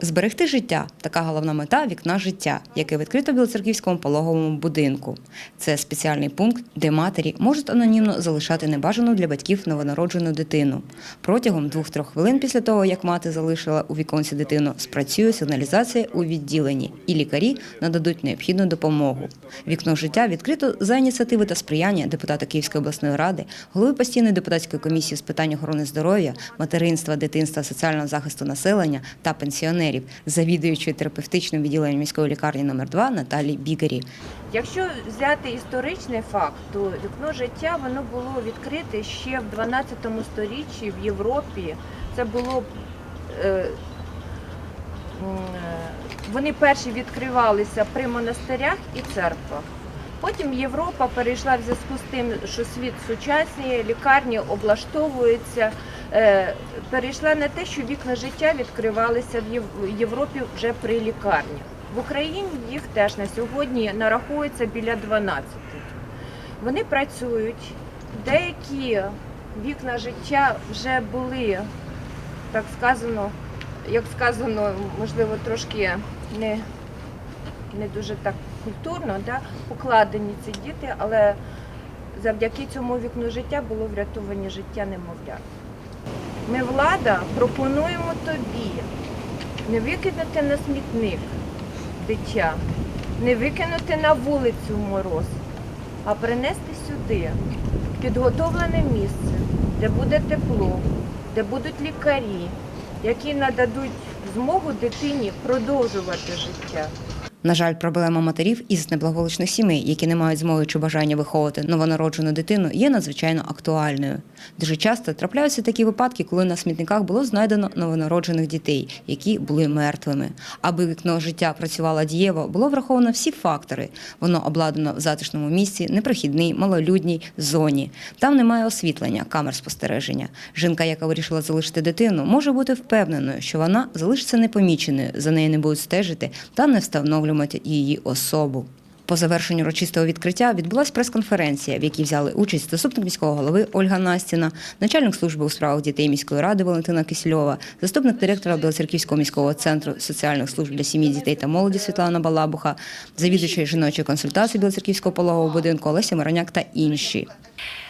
Зберегти життя така головна мета вікна життя, яке відкрито в Білоцерківському пологовому будинку. Це спеціальний пункт, де матері можуть анонімно залишати небажану для батьків новонароджену дитину. Протягом 2-3 хвилин після того, як мати залишила у віконці дитину, спрацює сигналізація у відділенні, і лікарі нададуть необхідну допомогу. Вікно життя відкрито за ініціативи та сприяння депутата Київської обласної ради, голови постійної депутатської комісії з питань охорони здоров'я, материнства, дитинства, соціального захисту населення та пенсіонерів, завідуючої терапевтичним відділенням міської лікарні номер 2 Наталії Бігарі. Якщо взяти історичний факт, то вікно життя воно було відкрите ще в 12 сторіччі в Європі. Це було е, е, вони перші відкривалися при монастирях і церквах. Потім Європа перейшла в зв'язку з тим, що світ сучасний, лікарні облаштовуються. Е, Перейшла на те, що вікна життя відкривалися в Європі вже при лікарнях. В Україні їх теж на сьогодні нараховується біля 12. Вони працюють. Деякі вікна життя вже були, так сказано, як сказано, можливо, трошки не, не дуже так культурно, да, покладені ці діти, але завдяки цьому вікну життя було врятовані життя немовлят. Ми, влада, пропонуємо тобі не викинути на смітник дитя, не викинути на вулицю в мороз, а принести сюди підготовлене місце, де буде тепло, де будуть лікарі, які нададуть змогу дитині продовжувати життя. На жаль, проблема матерів із неблагополучних сімей, які не мають змоги чи бажання виховувати новонароджену дитину, є надзвичайно актуальною. Дуже часто трапляються такі випадки, коли на смітниках було знайдено новонароджених дітей, які були мертвими. Аби вікно життя працювало дієво, було враховано всі фактори. Воно обладнано в затишному місці, непрохідній, малолюдній зоні. Там немає освітлення, камер спостереження. Жінка, яка вирішила залишити дитину, може бути впевненою, що вона залишиться непоміченою, за нею не будуть стежити та не встановлювати її особу. По завершенню урочистого відкриття відбулася прес-конференція, в якій взяли участь заступник міського голови Ольга Настіна, начальник служби у справах дітей міської ради Валентина Кисельова, заступник директора Білоцерківського міського центру соціальних служб для сім'ї, дітей та молоді Світлана Балабуха, завідувача жіночої консультації Білоцерківського пологового будинку Олеся Мироняк та інші.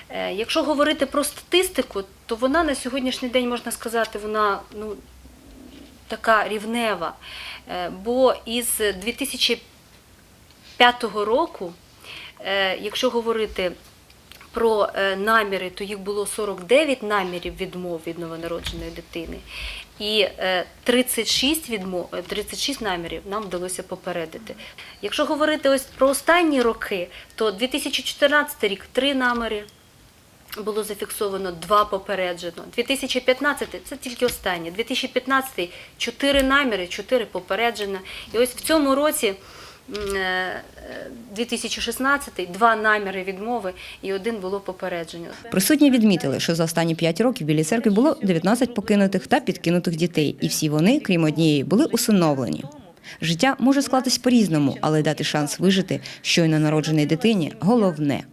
Е, Якщо говорити про статистику, то вона на сьогоднішній день можна сказати, вона ну така рівнева. Е, Бо із 2005 року, е, якщо говорити про е, наміри, то їх було 49 намірів відмов від новонародженої дитини. І е, 36 відмов, е, 36 намірів нам вдалося попередити. Якщо говорити ось про останні роки, то 2014 рік три наміри було зафіксовано, два попереджено. 2015 це тільки останнє. 2015 чотири наміри, чотири попереджено. І ось в цьому році. м, е, 2016 два наміри відмови і один було попередження. Присутні відмітили, що за останні п'ять років в Білій церкві було 19 покинутих та підкинутих дітей, і всі вони, крім однієї, були усиновлені. Життя може склатись по-різному, але дати шанс вижити щойно народженій дитині головне.